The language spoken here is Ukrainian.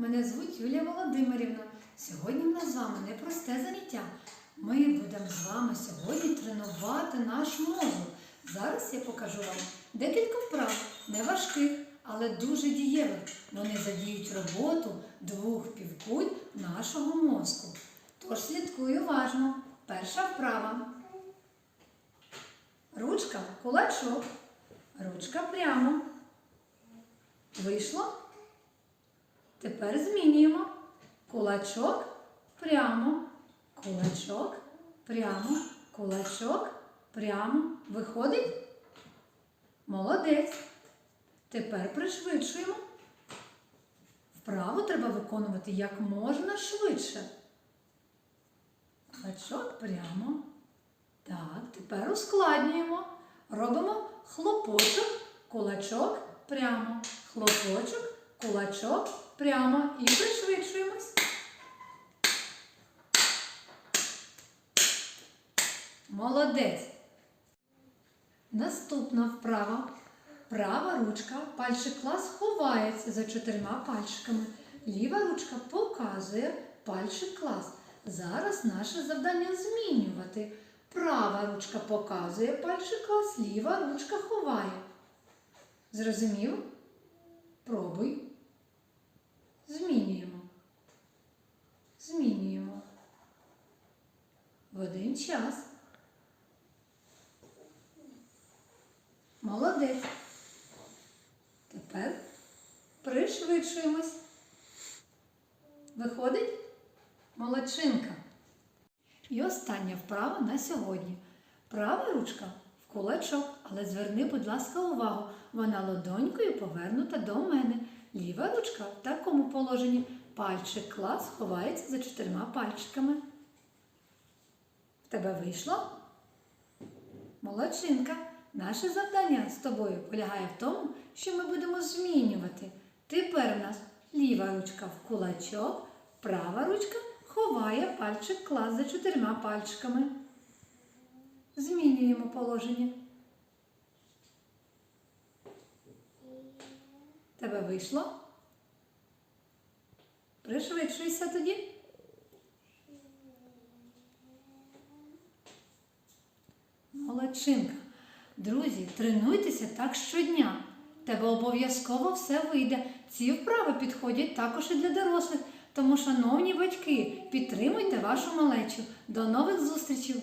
Мене звуть Юлія Володимирівна. Сьогодні в нас з вами непросте заняття. Ми будемо з вами сьогодні тренувати наш мозок. Зараз я покажу вам декілька вправ, не важких, але дуже дієвих. Вони задіють роботу двох півкуль нашого мозку. Тож слідкуй уважно. Перша вправа. Ручка кулачок. Ручка прямо. Вийшло? Тепер змінюємо. Кулачок прямо. Кулачок прямо. Кулачок прямо. Виходить? Молодець. Тепер пришвидшуємо. Вправу треба виконувати як можна швидше. Кулачок прямо. Так, тепер ускладнюємо. Робимо хлопочок, кулачок прямо. Хлопочок, кулачок прямо. І пришвидшуємось. Молодець. Наступна вправа. Права ручка, пальчик клас ховається за чотирма пальчиками. Ліва ручка показує пальчик клас. Зараз наше завдання змінювати. Права ручка показує пальчик клас, ліва ручка ховає. Зрозумів? Пробуй. Змінюємо. Змінюємо. В один час. Молодець. Тепер пришвидшуємось. Виходить? Молодчинка. І остання вправа на сьогодні. Права ручка в кулачок, але зверни, будь ласка, увагу. Вона ладонькою повернута до мене. Ліва ручка в такому положенні. Пальчик клас ховається за чотирма пальчиками. Тебе вийшло? Молодчинка. Наше завдання з тобою полягає в тому, що ми будемо змінювати. Тепер у нас ліва ручка в кулачок, права ручка ховає пальчик клас за чотирма пальчиками. Змінюємо положення. Тебе вийшло? Пришвидшуйся тоді. Молодчинка. Друзі, тренуйтеся так щодня. Тебе обов'язково все вийде. Ці вправи підходять також і для дорослих. Тому, шановні батьки, підтримуйте вашу малечу. До нових зустрічей!